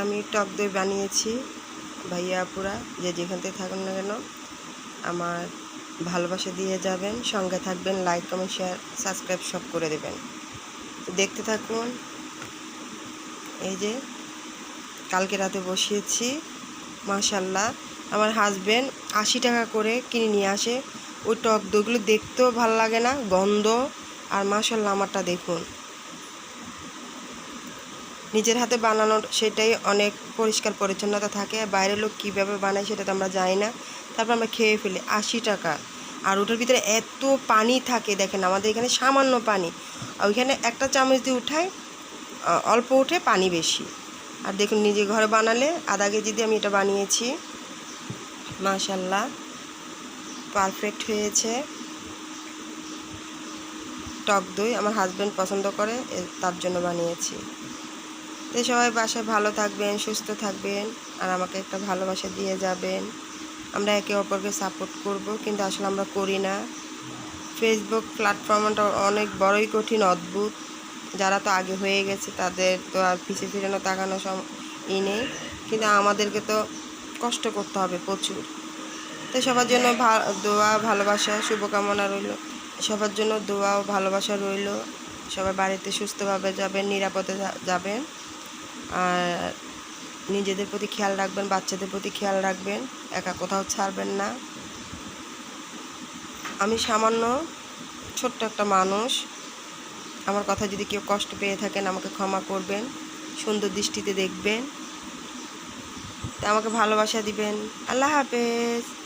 আমি টক দই বানিয়েছি ভাইয়া আপুরা যে যেখান থেকে থাকুন না কেন, আমার ভালোবাসা দিয়ে যাবেন, সঙ্গে থাকবেন লাইক কমেন্ট শেয়ার সাবস্ক্রাইব সব করে দেবেন। দেখতে থাকুন, এই যে কালকে রাতে বসিয়েছি মাশাল্লাহ আমার হাজবেন্ড আশি টাকা করে কিনে নিয়ে আসে। ওই টক দইগুলো দেখতেও ভালো লাগে না, গন্ধ, আর মাশাল্লাহ আমারটা দেখুন। নিজের হাতে বানানোর সেটাই অনেক পরিষ্কার পরিচ্ছন্নতা থাকে। বাইরের লোক কীভাবে বানায় সেটা তো আমরা জানি না। তারপর আমরা খেয়ে ফেলি, আশি টাকা। আর ওটার ভিতরে এত পানি থাকে দেখেন, আমাদের এখানে সামান্য পানি। আর ওইখানে একটা চামচ দিয়ে উঠায় অল্প উঠে পানি বেশি। আর দেখুন নিজে ঘরে বানালে, আধা কেজি দিয়ে আমি এটা বানিয়েছি। মাশাল্লাহ, পারফেক্ট হয়েছে। টক দই আমার হাজব্যান্ড পছন্দ করে তার জন্য বানিয়েছি। তো সবাই বাসায় ভালো থাকবেন, সুস্থ থাকবেন আর আমাকে একটা ভালোবাসা দিয়ে যাবেন। আমরা একে অপরকে সাপোর্ট করব, কিন্তু আসলে আমরা করি না। ফেসবুক প্ল্যাটফর্মটা অনেক বড়ই কঠিন, অদ্ভুত। যারা তো আগে হয়ে গেছে, তাদের তো আর পিছিয়ে ফিরানো তাকানো সম, ই নেই। কিন্তু আমাদেরকে তো কষ্ট করতে হবে প্রচুর। তো সবার জন্য দোয়া, ভালোবাসা, শুভকামনা রইল। সবার জন্য দোয়া ও ভালোবাসা রইল। সবাই বাড়িতে সুস্থভাবে যাবেন, নিরাপদে যাবেন। আর নিজেদের প্রতি খেয়াল রাখবেন, বাচ্চাদের প্রতি খেয়াল রাখবেন, একা কোথাও ছাড়বেন না। আমি সামান্য ছোট্ট একটা মানুষ। আমার কথা যদি কেউ কষ্ট পেয়ে থাকেন, আমাকে ক্ষমা করবেন, সুন্দর দৃষ্টিতে দেখবেন। তা আমাকে ভালোবাসা দিবেন। আল্লাহ হাফেজ।